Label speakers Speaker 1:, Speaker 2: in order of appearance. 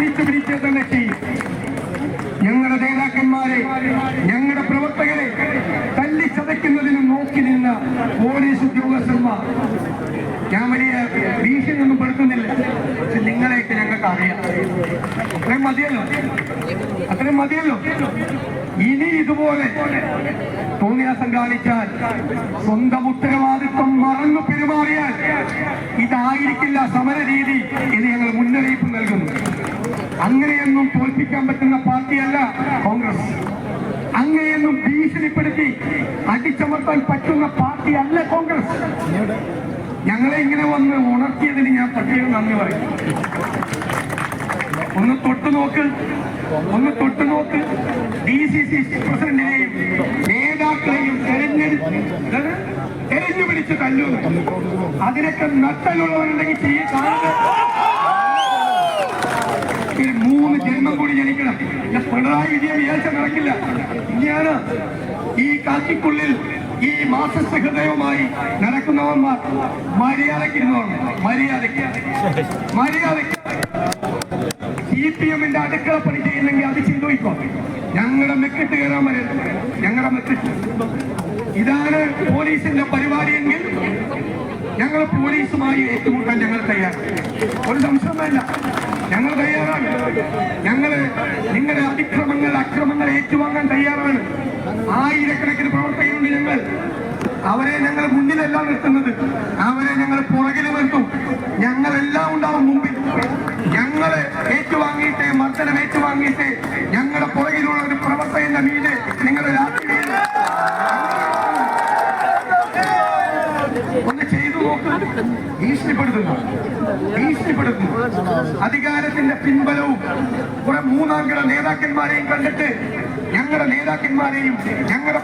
Speaker 1: തിരിച്ചു പിടിച്ചു തന്നെ ചെയ്യും ഞങ്ങളുടെ നേതാക്കന്മാരെ ഞങ്ങളുടെ പ്രവർത്തകരെ തല്ലി ചതയ്ക്കുന്നതിനും നോക്കി നിന്ന പോലീസ് ഉദ്യോഗസ്ഥന്മാർ. ഞാൻ വലിയ ഭീഷണിയൊന്നും പെടുത്തുന്നില്ല. പക്ഷെ നിങ്ങളെയൊക്കെ ഞങ്ങൾക്ക് അറിയാം. അത്രയും മതിയല്ലോ? അത്രയും മതിയല്ലോ? ഇനി ഇതുപോലെ തോന്നിയാസം കാണിച്ചാൽ സ്വന്തം ഉത്തരവാദിത്വം മറന്നു പെരുമാറിയാൽ ഇതായിരിക്കില്ല സമര രീതി എന്ന് ഞങ്ങൾ അങ്ങനെയൊന്നും തോൽപ്പിക്കാൻ പറ്റുന്ന പാർട്ടിയല്ല കോൺഗ്രസ്. അങ്ങനെയൊന്നും ഭീഷണിപ്പെടുത്തി അടിച്ചമർത്താൻ പറ്റുന്ന പാർട്ടിയല്ല കോൺഗ്രസ്. ഞങ്ങളെ ഇങ്ങനെ വന്ന് ഉണർത്തിയതിന് ഞാൻ പ്രത്യേകം നന്ദി പറയും. ഒന്ന് തൊട്ടു നോക്ക് ഒന്ന് തൊട്ടു നോക്ക്. ഡി സി സി പ്രസിഡന്റിനെയും നേതാക്കളെയും തെരഞ്ഞെടുത്ത് തെരഞ്ഞു പിടിച്ച് തല്ലു. അതിനൊക്കെ നട്ടലുള്ളവരുണ്ടെങ്കിൽ ചെയ്യ കാണുക മൂന്ന് ജന്മം കൂടി ജനിക്കണം. ഞാൻ പിണറായി വിജയൻ വിചാരിച്ച നടക്കില്ല ഇനിയാണ് ഈ കാക്കിക്കുള്ളിൽ ഈ മാസസ്ഥ ഹൃദയവുമായി നടക്കുന്നവന്മാർ മര്യാദയ്ക്ക് ഇരുന്നോളണം മര്യാദയ്ക്ക്. മര്യാദയ്ക്ക്. സി പി എമ്മിന്റെ അടുക്കള പണി ചെയ്യുന്നെങ്കിൽ അത് ചിന്തിക്കോ. ഞങ്ങളുടെ മെക്കിട്ട് കയറാൻ വരരുത് ഞങ്ങളുടെ മെക്കിട്ട്. ഇതാണ് പോലീസിന്റെ പരിപാടിയെങ്കിൽ ഞങ്ങൾ പോലീസുമായി ഏറ്റുമുട്ടാൻ ഞങ്ങൾ തയ്യാറാണ്. ഒരു സംശയം വേണ്ട ഞങ്ങൾ തയ്യാറാണ് ഞങ്ങൾ നിങ്ങളുടെ അതിക്രമങ്ങൾ അക്രമങ്ങൾ ഏറ്റുവാങ്ങാൻ തയ്യാറാണ്. ആയിരക്കണക്കിന് പ്രവർത്തകരുണ്ട് ഞങ്ങൾ. അവരെ ഞങ്ങൾ മുന്നിലല്ല നിർത്തുന്നത്. അവരെ ഞങ്ങൾ പുറകിൽ ഭീഷണിപ്പെടുത്തുന്നു. ഭീഷണിപ്പെടുത്തുന്നു. അധികാരത്തിന്റെ പിൻബലവും കുറെ മൂന്നാംകിട നേതാക്കന്മാരെയും കണ്ടിട്ട് ഞങ്ങളുടെ നേതാക്കന്മാരെയും ഞങ്ങളുടെ